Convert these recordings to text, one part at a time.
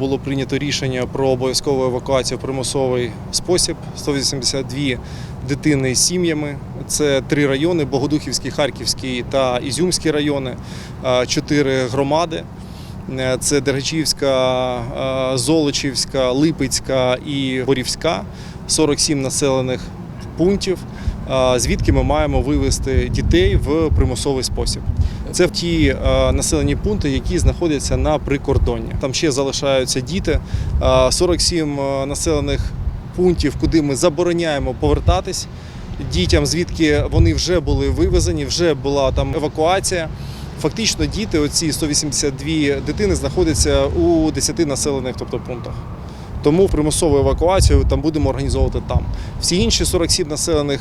Було прийнято рішення про обов'язкову евакуацію в примусовий спосіб. 182 дитини з сім'ями. Це три райони: Богодухівський, Харківський та Ізюмський райони, чотири громади. Це Дергачівська, Золочівська, Липецька і Борівська, 47 населених пунктів, звідки ми маємо вивезти дітей в примусовий спосіб. Це ті е, населені пункти, які знаходяться на прикордонні. Там ще залишаються діти. Е, 47 е, населених пунктів, куди ми забороняємо повертатись дітям, звідки вони вже були вивезені, вже була там евакуація. Фактично, діти, оці 182 дитини, знаходяться у 10 населених тобто, пунктах. Тому примусову евакуацію там будемо організовувати там. Всі інші 47 населених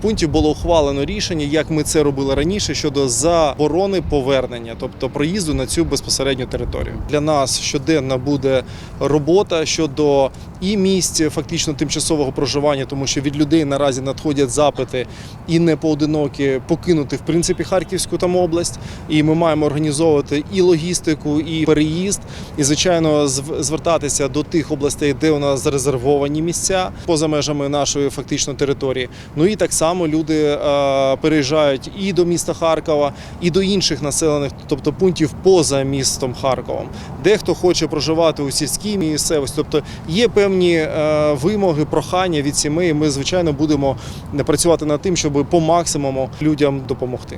пунктів було ухвалено рішення, як ми це робили раніше, щодо заборони повернення, тобто проїзду на цю безпосередню територію. Для нас щоденно буде робота щодо і місць фактично тимчасового проживання, тому що від людей наразі надходять запити і не поодинокі покинути в принципі Харківську там область. І ми маємо організовувати і логістику, і переїзд, і звичайно звертатися до тих областей, де у нас зарезервовані місця поза межами нашої фактично території. Ну і так само люди е, переїжджають і до міста Харкова, і до інших населених, тобто пунктів поза містом Харковом. Дехто хоче проживати у сільській місцевості. Тобто є певні е, вимоги, прохання від сімей. Ми звичайно будемо працювати над тим, щоб по максимуму людям допомогти.